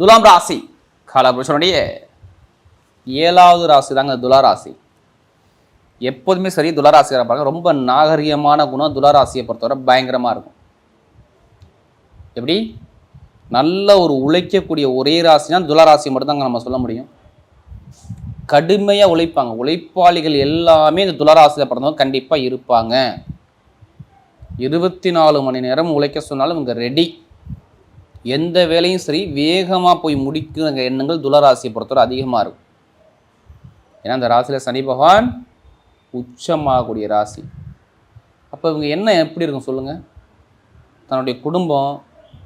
துலாம் ராசி. காலபுருஷனுடைய ஏழாவது ராசி தாங்க துலாராசி எப்போதுமே சரி துலாராசியாக பாருங்க. ரொம்ப நாகரிகமான குணம் துளாராசியை பொறுத்தவரை பயங்கரமாக இருக்கும். எப்படி? நல்ல ஒரு உழைக்கக்கூடிய ஒரே ராசினா துளாராசி மட்டும்தாங்க நம்ம சொல்ல முடியும். கடுமையாக உழைப்பாங்க. உழைப்பாளிகள் எல்லாமே இந்த துளாராசியில் பிறந்தவங்க கண்டிப்பாக இருப்பாங்க. இருபத்தி நாலு மணி நேரம் உழைக்க சொன்னாலும் இவங்க ரெடி எந்த வேலையும் சரி வேகமாக போய் முடிக்கிற எண்ணங்கள் துளராசியை பொறுத்தவரை அதிகமாக இருக்கும். ஏன்னா அந்த ராசியில் சனி பகவான் உச்சமாகக்கூடிய ராசி. அப்போ இவங்க என்ன எப்படி இருக்கும் சொல்லுங்கள் தன்னுடைய குடும்பம்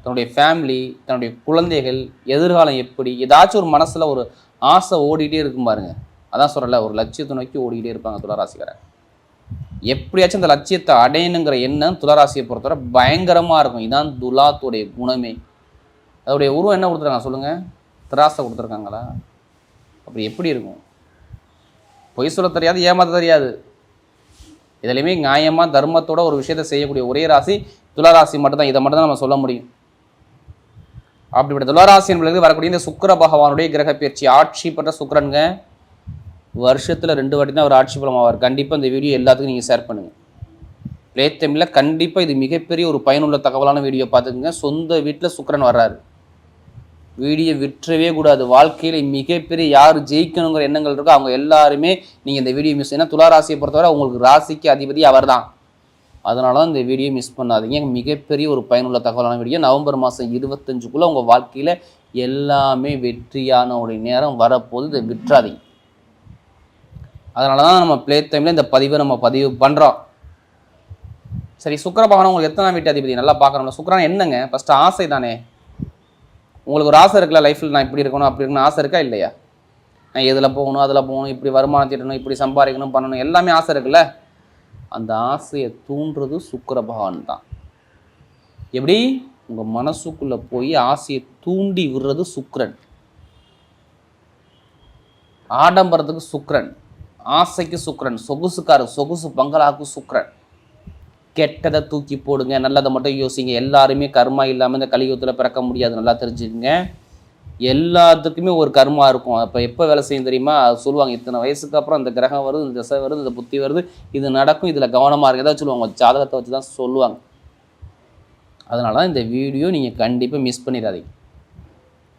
தன்னுடைய ஃபேமிலி தன்னுடைய குழந்தைகள் எதிர்காலம் எப்படி? ஏதாச்சும் ஒரு மனசில் ஒரு ஆசை ஓடிக்கிட்டே இருக்கும் பாருங்க. அதான் சொல்கிறல ஒரு லட்சியத்தை நோக்கி ஓடிக்கிட்டே இருப்பாங்க துளராசிக்காரன் எப்படியாச்சும் அந்த லட்சியத்தை அடையணுங்கிற எண்ணம் துளராசியை பொறுத்தவரை பயங்கரமாக இருக்கும். இதுதான் துலாத்துடைய குணமே. அதோடைய உருவம் என்ன கொடுத்துருக்காங்க சொல்லுங்கள் திராசை கொடுத்துருக்காங்களா? அப்படி எப்படி இருக்கும்? பொய் சொல்ல தெரியாது ஏமாத்த தெரியாது. இதுலையுமே நியாயமாக தர்மத்தோட ஒரு விஷயத்தை செய்யக்கூடிய ஒரே ராசி துளாராசி மட்டும்தான். இதை மட்டும் தான் நம்ம சொல்ல முடியும். அப்படிப்பட்ட துளாராசி என்பது வரக்கூடிய இந்த சுக்கர பகவானுடைய கிரக பயிற்சி ஆட்சி பெற்ற சுக்கிரனுங்க. வருஷத்தில் ரெண்டு வாட்டி தான் அவர் ஆட்சி பலம் ஆவார். கண்டிப்பாக இந்த வீடியோ எல்லாத்துக்கும் நீங்கள் ஷேர் பண்ணுங்கள் ப்ளே டைமில் கண்டிப்பாக இது மிகப்பெரிய ஒரு பயனுள்ள தகவலான வீடியோ பார்த்துக்குங்க. சொந்த வீட்டில் சுக்கிரன் வர்றாரு. வீடியோ விற்றவே கூடாது. வாழ்க்கையில் மிகப்பெரிய யார் ஜெயிக்கணுங்கிற எண்ணங்கள் இருக்கோ அவங்க எல்லாருமே நீங்கள் இந்த வீடியோ மிஸ் ஏன்னா துளாராசியை பொறுத்தவரை உங்களுக்கு ராசிக்கு அதிபதி அவர் தான் அதனால தான் இந்த வீடியோ மிஸ் பண்ணாதீங்க. மிகப்பெரிய ஒரு பயனுள்ள தகவலான வீடியோ. நவம்பர் மாதம் இருபத்தஞ்சுக்குள்ளே உங்கள் வாழ்க்கையில் எல்லாமே வெற்றியான ஒரு நேரம் வரப்போது இதை விற்றாதீங்க அதனால தான் நம்ம ப்ளே டைமில் இந்த பதிவை நம்ம பதிவு பண்ணுறோம் சரி சுக்கர பகவான் உங்களுக்கு எத்தனை வீட்டு அதிபதி? நல்லா பார்க்கணும்ல. சுக்கிரன் என்னங்க? ஃபஸ்ட்டு ஆசை தானே உங்களுக்கு ஒரு ஆசை இருக்குல்ல லைஃப்பில் நான் இப்படி இருக்கணும் அப்படி இருக்கணும் ஆசை இருக்கா இல்லையா? நான் எதில் போகணும் அதில் போகணும் இப்படி வருமானம் தீட்டணும் இப்படி சம்பாதிக்கணும் பண்ணணும் எல்லாமே ஆசை இருக்குல்ல? அந்த ஆசையை தூண்டுறது சுக்கர பகவான் தான். எப்படி? உங்கள் மனசுக்குள்ளே போய் ஆசையை தூண்டி விடுறது சுக்கரன். ஆடம்பரத்துக்கு சுக்கரன். ஆசைக்கு சுக்கரன். சொகுசுக்காரு சொகுசு பங்களாக்கு சுக்கரன். கெட்டதை தூக்கி போடுங்க நல்லதை மட்டும் யோசிங்க. எல்லாருமே கர்மா இல்லாமல் இந்த கலியுகத்தில் பிறக்க முடியாது நல்லா தெரிஞ்சுக்கங்க. எல்லாத்துக்குமே ஒரு கர்மா இருக்கும். அப்போ எப்போ வேலை செய்யும் தெரியுமா? சொல்லுவாங்க இத்தனை வயசுக்கு அப்புறம் இந்த கிரகம் வருது இந்த திசை வருது இந்த புத்தி வருது இது நடக்கும் இதில் கவனமாக இருக்க ஏதாவது சொல்லுவாங்க ஜாதகத்தை வச்சு தான் சொல்லுவாங்க. அதனால தான் இந்த வீடியோ நீங்கள் கண்டிப்பாக மிஸ் பண்ணிடாதீங்க.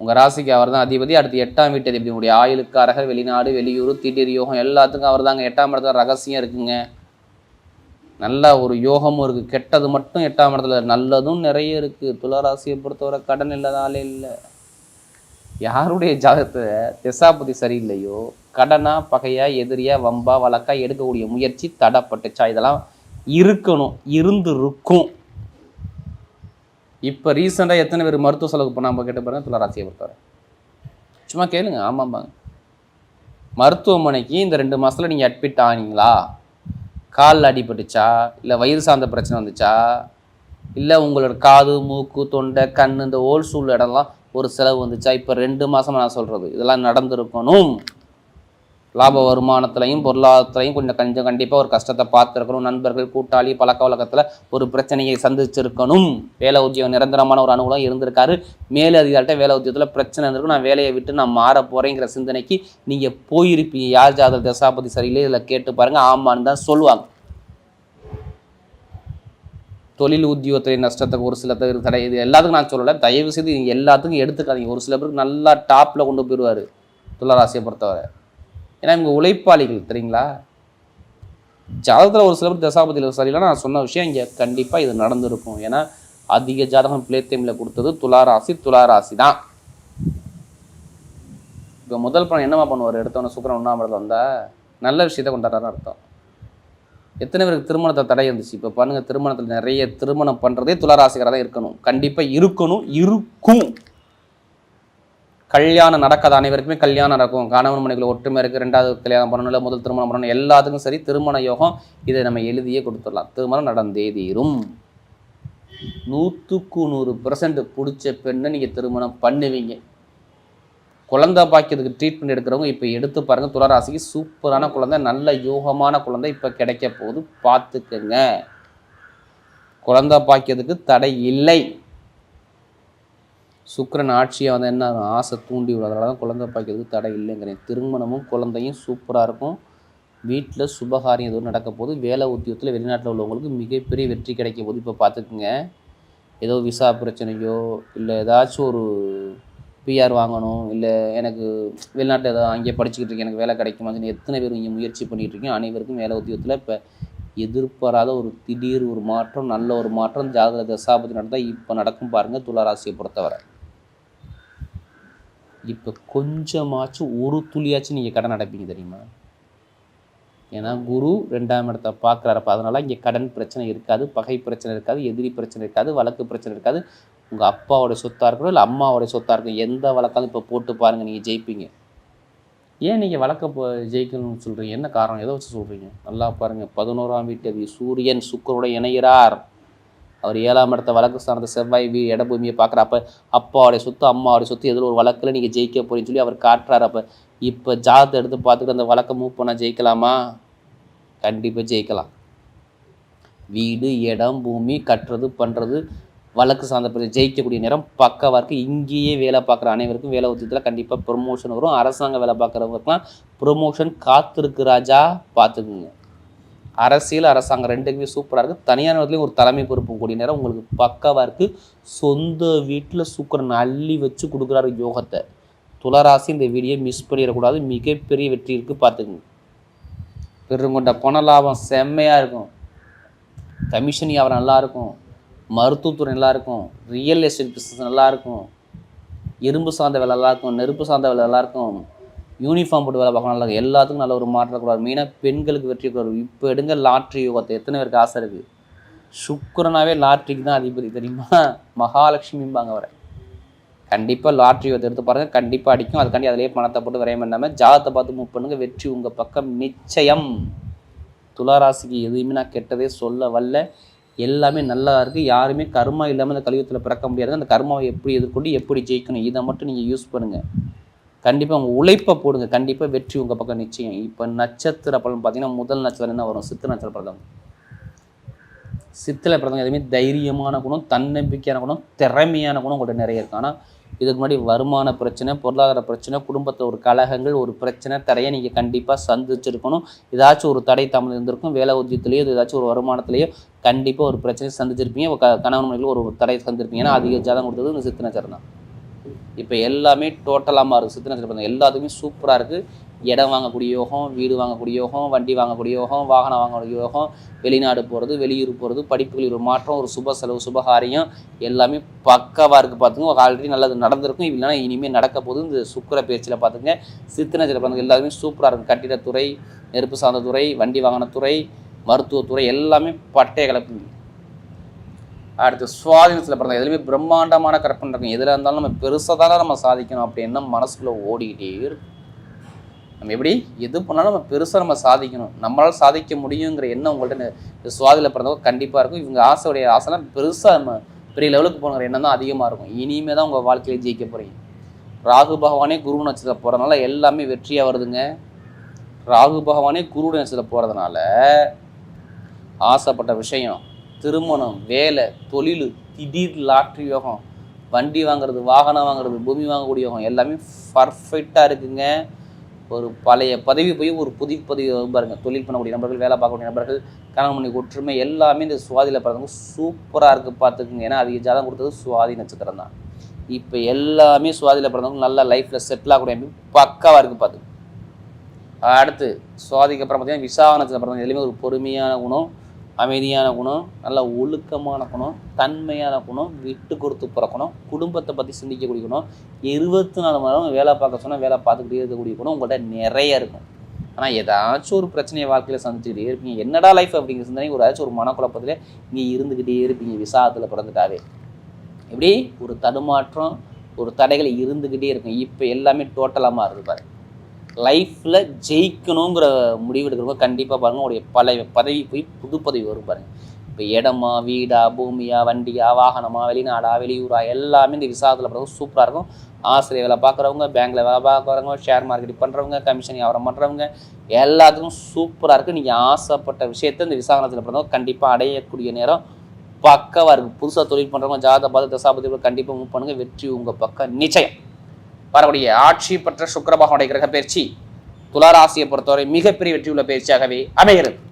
உங்கள் ராசிக்கு அவர் தான் அதிபதி அடுத்து எட்டாம் வீட்டு அதிபதி. உங்களுடைய ஆயுளுக்காரக வெளிநாடு வெளியூர் திடீர் யோகம் எல்லாத்துக்கும் அவர் தாங்க. எட்டாம் இடத்துல ரகசியம் இருக்குங்க. நல்ல ஒரு யோகமும் இருக்குது கெட்டது மட்டும் எட்டாம் இடத்துல நல்லதும் நிறைய இருக்குது துளாராசியை பொறுத்தவரை கடன் இல்லாதாலே இல்லை. யாருடைய ஜாதகத்தை திசாபதி சரியில்லையோ கடனா பகையா எதிரியா வம்பா வழக்கா எடுக்கக்கூடிய முயற்சி தடப்பட்டுச்சா? இதெல்லாம் இருக்கணும் இருந்து இருக்கும் இப்போ ரீசெண்டாக எத்தனை பேர் மருத்துவ செலவுக்கு நம்ம கேட்டு பாருங்கள் துளராசியை பொறுத்தவரை. சும்மா கேளுங்க ஆமாம்பாங்க. மருத்துவமனைக்கு இந்த ரெண்டு மாதத்தில் நீங்கள் அட்மிட் ஆனீங்களா? காலில் அடிபட்டுச்சா? இல்லை வயிறு சார்ந்த பிரச்சனை வந்துச்சா? இல்லை உங்களோட காது மூக்கு தொண்டை கண் இந்த ஓல் இடம்லாம் ஒரு செலவு வந்துச்சா? இப்போ ரெண்டு மாதமாக நான் சொல்கிறது இதெல்லாம் நடந்திருக்கணும். லாப வருமானத்துலையும் பொருளாதாரத்துலையும் கொஞ்சம் கொஞ்சம் கண்டிப்பாக ஒரு கஷ்டத்தை பார்த்துருக்கணும். நண்பர்கள் கூட்டாளி பழக்க வழக்கத்தில் ஒரு பிரச்சனையை சந்திச்சிருக்கணும். வேலை உத்தியோகம் நிரந்தரமான ஒரு அனுகூலம் இருந்திருக்காரு. மேலே அதிகாரிட்ட வேலை உத்தியோகத்தில் பிரச்சனை இருந்திருக்கும் நான் வேலையை விட்டு நான் மாற போகிறேங்கிற சிந்தனைக்கு நீங்கள் போயிருப்பீங்க. யார் ஜாதக தசாபதி சரியில்லை இதில் கேட்டு பாருங்கள் ஆமான்னு தான் சொல்லுவாங்க. தொழில் உத்தியோகத்துறை நஷ்டத்துக்கு ஒரு சில பேர் தடை. இது எல்லாத்துக்கும் நான் சொல்லலை. தயவு செய்து எல்லாத்துக்கும் எடுத்துக்காதீங்க. ஒரு சில பேருக்கு நல்லா டாப்பில் கொண்டு போயிடுவார். துளராசியை பொறுத்தவரை. ஏன்னா இவங்க உழைப்பாளிகள் தெரியுங்களா? ஜாதகத்தில் ஒரு சில பேர் தசாபதியில் சரியில்லை நான் சொன்ன விஷயம் இங்கே கண்டிப்பாக இது நடந்திருக்கும். ஏன்னா அதிக ஜாதகம் பிளேத்தேமில் கொடுத்தது துளாராசி துளாராசி தான். இப்போ முதல் படம் என்னமா பண்ணுவார்? எடுத்தவொன்னே சுக்கரன் ஒன்றாம் வந்தால் நல்ல விஷயத்தை கொண்டாடுறாரு அர்த்தம். எத்தனை பேருக்கு திருமணத்தை தடை இருந்துச்சு? இப்போ பாருங்கள் திருமணத்தில் நிறைய திருமணம் பண்ணுறதே துளாராசிகராக தான் இருக்கணும். கண்டிப்பாக இருக்கணும் இருக்கும். கல்யாணம் நடக்காத அனைவருக்குமே கல்யாணம் நடக்கும். கணவன் மனைவிகள் ஒற்றுமை இருக்குது ரெண்டாவது கல்யாணம் பண்ணணும் இல்லை முதல் திருமணம் பண்ணணும் எல்லாத்துக்கும் சரி. திருமண யோகம் இதை நம்ம எழுதியே கொடுத்துடலாம். திருமணம் நடந்தே தீரும். நூற்றுக்கு நூறு பர்சன்ட் பிடிச்ச பெண்ணை நீங்கள் திருமணம் பண்ணுவீங்க. குழந்தை பாக்கியத்துக்கு ட்ரீட்மெண்ட் எடுக்கிறவங்க இப்போ எடுத்து பாருங்கள் துளராசிக்கு சூப்பரான குழந்தை நல்ல யோகமான குழந்தை இப்போ கிடைக்க போகுது. பார்த்துக்குங்க. குழந்தை பாக்கியத்துக்கு தடை இல்லை. சுக்கிரன் ஆட்சியை வந்து என்ன ஆகும்? ஆசை தூண்டி அதனால தான் குழந்தை பாக்கியத்துக்கு தடை இல்லைங்கிறேன். திருமணமும் குழந்தையும் சூப்பராக இருக்கும். வீட்டில் சுபகாரியம் எதுவும் நடக்க போது வேலை உத்தியோகத்தில் வெளிநாட்டில் உள்ளவங்களுக்கு மிகப்பெரிய வெற்றி கிடைக்க போது இப்போ பார்த்துக்குங்க. ஏதோ விசா பிரச்சனையோ இல்லை ஏதாச்சும் ஒரு பிஆர் வாங்கணும் இல்லை எனக்கு வெளிநாட்டில் ஏதோ அங்கேயே படிச்சுக்கிட்டு இருக்கேன் எனக்கு வேலை கிடைக்குமா எத்தனை பேர் இங்கே முயற்சி பண்ணிகிட்டு இருக்கீங்க? அனைவருக்கும் வேலை உத்தியோகத்தில் இப்போ எதிர்பாராத ஒரு திடீர் ஒரு மாற்றம் நல்ல ஒரு மாற்றம் ஜாதக தசாபதி நடந்தால் இப்போ நடக்கும் பாருங்கள் துளாராசியை பொறுத்தவரை. இப்போ கொஞ்சமாச்சும் ஒரு துளியாச்சும் நீங்கள் கடன் அடைப்பீங்க தெரியுமா? ஏன்னா குரு ரெண்டாம் இடத்த பார்க்குறாரப்ப அதனால் இங்கே கடன் பிரச்சனை இருக்காது பகை பிரச்சனை இருக்காது எதிரி பிரச்சனை இருக்காது வழக்கு பிரச்சனை இருக்காது. உங்கள் அப்பாவோடைய சொத்தாக இருக்கணும் இல்லை அம்மாவோடைய சொத்தாக இருக்கணும் எந்த வழக்காலும் இப்போ போட்டு பாருங்கள் நீங்கள் ஜெயிப்பீங்க. ஏன் நீங்கள் வழக்க ஜெயிக்கணும்னு சொல்கிறீங்க என்ன காரணம்? எதை வச்சு சொல்கிறீங்க நல்லா பாருங்கள் பதினோராம் வீட்டு சூரியன் சுக்கரோட இணைகிறார். அவர் ஏழாம் இடத்த வழக்கு சார்ந்த செவ்வாய் வீ இடபூமியை பார்க்குறப்ப அப்பாவுடைய சொத்து அம்மாவுடைய சொத்து எதில் ஒரு வழக்கில் நீங்கள் ஜெயிக்க போகிறீங்கன்னு சொல்லி அவர் காட்டுறாரு அப்போ இப்போ ஜாதத்தை எடுத்து பார்த்துட்டு அந்த வழக்கை மூவ் பண்ணால் ஜெயிக்கலாமா? கண்டிப்பாக ஜெயிக்கலாம். வீடு இடம் பூமி கட்டுறது பண்ணுறது வழக்கு சார்ந்த பிரச்சனை ஜெயிக்கக்கூடிய நேரம் பக்கவாக இருக்குது இங்கேயே வேலை பார்க்குற அனைவருக்கும் வேலை உத்தியத்தில் கண்டிப்பாக ப்ரொமோஷன் வரும். அரசாங்க வேலை பார்க்குறவங்களுக்குலாம் ப்ரொமோஷன் காத்திருக்கு ராஜா பார்த்துக்குங்க. அரசியல் அரசாங்கம் ரெண்டுக்குமே சூப்பராக இருக்குது தனியார் இடத்துலையும் ஒரு தலைமை பொறுப்பு கூடிய நேரம் உங்களுக்கு பக்காவாக இருக்குது சொந்த வீட்டில் சூக்கரன் அள்ளி வச்சு கொடுக்குறாரு யோகத்தை. துளராசி இந்த வீடியோ மிஸ் பண்ணிடக்கூடாது. மிகப்பெரிய வெற்றி இருக்குது பார்த்துக்குங்க. பெருங்கொண்ட பண லாபம் செம்மையாக இருக்கும். கமிஷன் வியாபாரம் நல்லாயிருக்கும் மருத்துவத்துறை நல்லாயிருக்கும் ரியல் எஸ்டேட் பிஸ்னஸ் நல்லாயிருக்கும் இரும்பு சார்ந்த வேலை நல்லாயிருக்கும் நெருப்பு சார்ந்த வேலை நல்லாயிருக்கும் யூனிஃபார்ம் போட்டு வேலை பார்க்கணும். நல்லா இருக்கும் எல்லாத்துக்கும் நல்ல ஒரு மாற்றம் கூடாது. மெயினாக பெண்களுக்கு வெற்றி கூடாது. இப்போ எடுங்க லாட்ரி யோகத்தை. எத்தனை பேருக்கு ஆசை இருக்குது சுக்கரனாவே லாட்ரிக்கு தான் அதிபதி தெரியுமா? மகாலட்சுமிம்பாங்க அவரை. கண்டிப்பாக லாட்ரி யோகத்தை எடுத்து பாருங்கள் கண்டிப்பாக அடிக்கும். அதுக்காண்டி அதிலே பணத்தை போட்டு விரையம் பண்ணாமல் ஜாதத்தை பார்த்து மூவ் பண்ணுங்கள் வெற்றி உங்கள் பக்கம் நிச்சயம். துளாராசிக்கு எதுவுமே நான் கெட்டதே சொல்ல வரல. எல்லாமே நல்லா இருக்குது யாருமே கர்மா இல்லாமல் அந்த கலியுகத்தில் பிறக்க முடியாது அந்த கர்மாவை எப்படி எதிர்கொண்டு எப்படி ஜெயிக்கணும்? இதை மட்டும் நீங்கள் யூஸ் பண்ணுங்கள் கண்டிப்பாக உங்கள் உழைப்பை போடுங்க. கண்டிப்பாக வெற்றி உங்கள் பக்கம் நிச்சயம். இப்போ நட்சத்திர பலன் பார்த்தீங்கன்னா முதல் நட்சத்திரம் என்ன வரும்? சித்து நட்சத்திர பலன் சித்திரை பிறந்தவங்க எதுவுமே தைரியமான குணம் தன்னம்பிக்கையான குணம் திறமையான குணம் உங்கள்கிட்ட நிறைய இருக்குது ஆனால் இதுக்கு முன்னாடி வருமான பிரச்சனை பொருளாதார பிரச்சனை குடும்பத்தில் ஒரு கலகங்கள் ஒரு பிரச்சனை தடையை நீங்கள் கண்டிப்பாக சந்திச்சிருக்கணும். ஏதாச்சும் ஒரு தடை தாமதம் இருந்திருக்கும் வேலை உத்தியத்திலேயோ ஏதாச்சும் ஒரு வருமானத்திலேயோ கண்டிப்பாக ஒரு பிரச்சனையை சந்திச்சிருப்பீங்க. க கணவன் மனைவியில் ஒரு தடை சந்திருப்பீங்க ஏன்னா அதிக ஜாதகம் கொடுத்தது இந்த சித்திர தான். இப்போ எல்லாமே டோட்டலாக மாறுது. சித்திர நட்சத்திரம் எல்லாத்துக்குமே சூப்பராக இருக்குது இடம் வாங்கக்கூடிய யோகம் வீடு வாங்கக்கூடிய யோகம் வண்டி வாங்கக்கூடிய யோகம் வாகனம் வாங்கக்கூடிய யோகம் வெளிநாடு போகிறது வெளியூர் போகிறது படிப்புகளில் ஒரு மாற்றம் ஒரு சுப செலவு சுபகாரியம் எல்லாமே பக்காவாக இருக்குது பார்த்துங்க ஆல்ரெடி நல்லது நடந்திருக்கும். இல்லைனா இனிமேல் நடக்க போது இந்த சுக்கர பேச்சில் பார்த்துங்க சித்திர நட்சத்திரம் எல்லாருமே சூப்பராக இருக்கும் கட்டிடத்துறை நெருப்பு சார்ந்த துறை வண்டி வாகனத்துறை மருத்துவத்துறை எல்லாமே பட்டைய கலப்பு அடுத்து சுவாதீனத்தில் பிறந்த எதுலையுமே பிரம்மாண்டமான கற்பனை இருக்கும். எதில் இருந்தாலும் நம்ம பெருசாக தானே நம்ம சாதிக்கணும் அப்படின்னு மனசுக்குள்ளே ஓடிக்கிட்டே இருக்கும் நம்ம எப்படி எது பண்ணாலும் நம்ம பெருசாக நம்ம சாதிக்கணும். நம்மளால் சாதிக்க முடியுங்கிற எண்ணம் உங்கள்கிட்ட சுவாதியில் பிறந்தவங்க கண்டிப்பாக இருக்கும். இவங்க ஆசையுடைய ஆசைலாம் பெருசாக நம்ம பெரிய லெவலுக்கு போகணுங்கிற எண்ணம் தான் அதிகமாக இருக்கும். இனிமே தான் உங்கள் வாழ்க்கையில் ஜெயிக்க போகிறீங்க ராகு பகவானே குரு நட்சத்திரம் போகிறதுனால எல்லாமே வெற்றியாக வருதுங்க. ராகு பகவானே குரு நட்சத்திரம் போகிறதுனால ஆசைப்பட்ட விஷயம் திருமணம் வேலை தொழில் திடீர் லாட்ரி யோகம் வண்டி வாங்குறது வாகனம் வாங்குறது பூமி வாங்கக்கூடிய யோகம் எல்லாமே பர்ஃபெக்டாக இருக்குங்க. ஒரு பழைய பதவி போய் ஒரு புதிய பதவி பாருங்கள் தொழில் பண்ணக்கூடிய நபர்கள் வேலை பார்க்கக்கூடிய நபர்கள் கணவன் மணி ஒற்றுமை எல்லாமே இந்த சுவாதியில் பிறந்தவங்க சூப்பராக இருக்குது பார்த்துக்குங்க. ஏன்னா அதிக ஜாதகம் கொடுத்தது சுவாதி நட்சத்திரம் தான். இப்போ எல்லாமே சுவாதியில் பிறந்தவங்க நல்லா லைஃப்பில் செட்டில் ஆகக்கூடிய பக்காவாக இருக்குது பார்த்து அடுத்து சுவாதிக்கு அப்புறம் பார்த்தீங்கன்னா நட்சத்திரம் பிறந்தவங்க எதுலேயுமே ஒரு பொறுமையான குணம். அமைதியான குணம் நல்ல ஒழுக்கமான குணம் தன்மையான குணம் விட்டு கொடுத்து பிறக்கணும் குடும்பத்தை பற்றி சிந்திக்கக்கூடிய குணம் இருபத்தி நாலு மணி நேரம் வேலை பார்க்க சொன்னால் வேலை பார்த்துக்கிட்டே இருக்கக்கூடிய குணம் உங்கள்கிட்ட நிறைய இருக்கும். ஆனால் ஏதாச்சும் ஒரு பிரச்சனையை வாழ்க்கையில் சந்திச்சுக்கிட்டே இருப்பீங்க. என்னடா லைஃப் அப்படிங்கிற சிந்தனை ஒரு ஏதாச்சும் ஒரு மனக்குழப்பத்தில் நீங்கள் இருந்துக்கிட்டே இருப்பீங்க விசாகத்தில் பிறந்துட்டாவே. எப்படி? ஒரு தடுமாற்றம் ஒரு தடைகள் இருந்துக்கிட்டே இருக்கும். இப்போ எல்லாமே டோட்டலாக மாறுது பாருங்கள் லைஃப்பில் ஜெயிக்கணுங்கிற முடிவு எடுக்கிறவங்க கண்டிப்பாக பாருங்க உங்களுடைய பழைய பதவி போய் புது பதவி வரும் பாருங்கள் இப்போ இடமா வீடா பூமியா வண்டியா வாகனமா வெளிநாடா வெளியூரா எல்லாமே இந்த விசாரத்தில் பிறகு சூப்பராக இருக்கும். ஆசிரியர் வேலை பார்க்குறவங்க பேங்க்கில் வேலை பார்க்குறவங்க ஷேர் மார்க்கெட் பண்ணுறவங்க கமிஷன் வியாபாரம் பண்ணுறவங்க எல்லாத்துக்கும் சூப்பராக இருக்குது நீங்கள் ஆசைப்பட்ட விஷயத்தை இந்த விசாகனத்தில் பிறந்தவங்க கண்டிப்பாக அடையக்கூடிய நேரம் பக்கவாக இருக்குது புதுசாக தொழில் பண்ணுறவங்க ஜாத பாத தசாபதி கண்டிப்பாக மூவ் பண்ணுங்கள் வெற்றி உங்கள் பக்கம். நிச்சயம். வரக்கூடிய ஆட்சி பெற்ற சுக்கிர பகவானுடைய கிரக பயிற்சி துளாராசியை பொறுத்தவரை மிகப்பெரிய வெற்றியுள்ள பயிற்சியாகவே அமைகிறது.